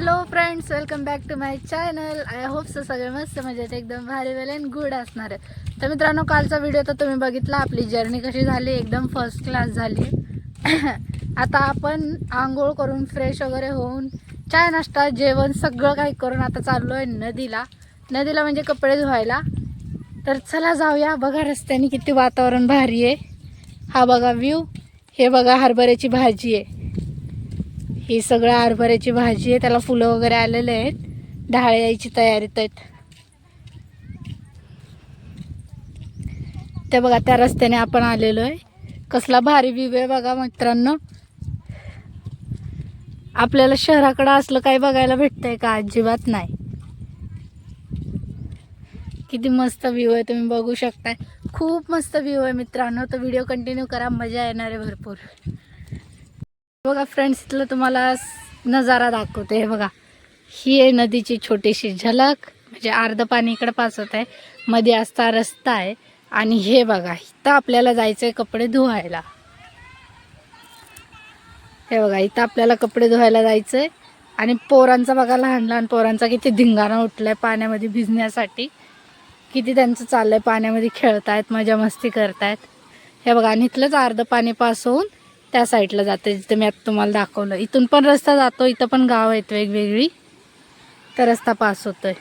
Hello friends welcome back to my channel I hope so सगळे मस्त मजेत एकदम भारी वेल अँड गुड असणार आहे तर मित्रांनो कालचा व्हिडिओ तर तुम्ही बघितला. आपली जर्नी कशी झाली? एकदम फर्स्ट क्लास झाली. आता आपण आंघोळ करून फ्रेश वगैरे होऊन चाय नाश्ता जेवण सगळं काही करून आता चाललो आहे नदीला. नदीला म्हणजे कपडे धुवायला. तर चला जाऊया. बघा रस्त्याने किती वातावरण भारी आहे. हा बघा व्ह्यू हे बघा हरभऱ्याची भाजी आहे. ही सगळं हरभऱ्याची भाजी आहे त्याला फुलं वगैरे आलेले आहेत. ढाळ यायची तयारीत आहेत ते बघा त्या रस्त्याने आपण आलेलो आहे. कसला भारी व्ह्यू आहे बघा मित्रांनो. आपल्याला शहराकडं असलं काही बघायला भेटतंय का? अजिबात नाही. किती मस्त व्ह्यू आहे तुम्ही बघू शकताय. खूप मस्त व्ह्यू आहे मित्रांनो. तर व्हिडिओ कंटिन्यू करा मजा येणार आहे भरपूर. बघा फ्रेंड्स इथलं तुम्हाला नजारा दाखवते. हे बघा ही आहे नदीची छोटीशी झलक. म्हणजे अर्ध पाणी इकडं पाचत आहे. मध्ये असता रस्ता आहे. आणि हे बघा इथं आपल्याला जायचं आहे कपडे धुवायला. हे बघा इथं आपल्याला कपडे धुवायला जायचं आहे आणि पोरांचा बघा लहान लहान पोरांचा किती धिंगाणा उठलाय पाण्यामध्ये भिजण्यासाठी. किती त्यांचं चाललंय पाण्यामध्ये खेळतायत मजा मस्ती करतायत. हे बघा आणि इथलंच अर्ध पाणी पास होऊन त्या साईडला जाते जिथे मी आता तुम्हाला दाखवलं. इथून पण रस्ता जातो इथं पण गाव आहेत वेगवेगळी. तर रस्ता पास होतोय.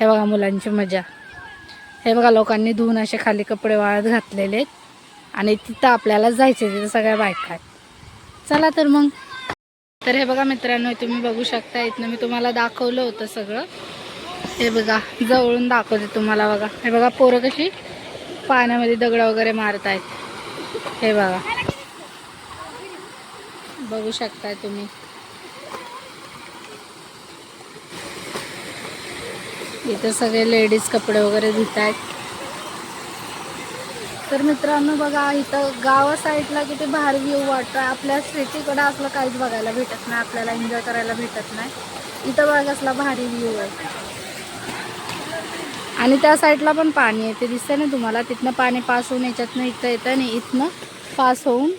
हे बघा मुलांची मजा. हे बघा लोकांनी धुवून असे खाली कपडे वाळत घातलेले आहेत. आणि तिथं आपल्याला जायचे तिथं सगळ्या बायका आहेत. चला तर मग. तर हे बघा मित्रांनो तुम्ही बघू शकता इथनं मी तुम्हाला दाखवलं होतं सगळं. हे बघा जवळून दाखवते तुम्हाला बघा. हे बघा पोरं कशी पाण्यामध्ये दगड वगैरे मारत आहेत हे बघा. बघू शकता तुम्ही. इथं सगळे लेडीज कपडे वगैरे धुत आहेत तर मित्रांनो बघा इथं गावा साईडला किती भारी व्ह्यू वाटतं आपल्या सिटीकडे असलं काहीच बघायला भेटत नाही. आपल्याला एन्जॉय करायला भेटत नाही. इथं बघा असला भारी व्ह्यू आहे. आणि त्या साईडला पण पाणी आहे ते दिसतंय ना तुम्हाला? तिथनं पाणी पास होऊन याच्यातनं इथं येतं आणि इथनं पास होऊन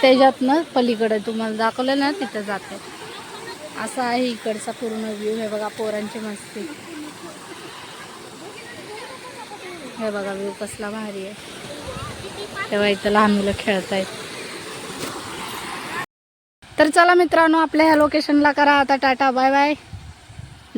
त्याच्यातनं पलीकडे तुम्हाला दाखवलं ना तिथं जातं. असा आहे इकडचा पूर्ण व्ह्यू हे बघा पोरांची मस्ती. हे बघा व्ह्यू कसला भारी आहे. तेव्हा इथं लहान मुलं खेळतायत. तर चला मित्रांनो आपल्या ह्या लोकेशनला करा. आता टाटा बाय बाय.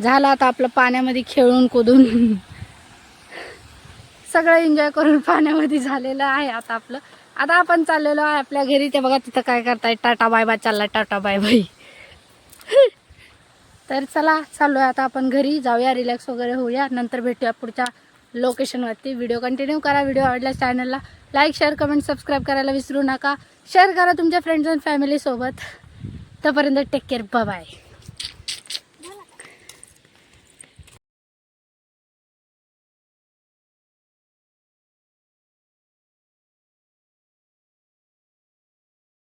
झालं आता आपलं पाण्यामध्ये खेळून कुदून. सगळं एन्जॉय करून पाण्यामध्ये झालेलं आहे आता आपलं. आता आपण चाललेलो आहे आपल्या घरी. ते बघा तिथं काय करताय टाटा बाय बाय चालला टाटा बाय बाय. तर चला चाललो आहे आता आपण घरी. जाऊया रिलॅक्स वगैरे होऊया. नंतर भेटूया पुढच्या लोकेशनवरती व्हिडिओ कंटिन्यू करा. व्हिडिओ आवडल्या चॅनलला लाईक शेअर कमेंट सबस्क्राईब करायला विसरू नका. शेअर करा तुमच्या फ्रेंड्स अँड फॅमिलीसोबत तोपर्यंत टेक केअर बाय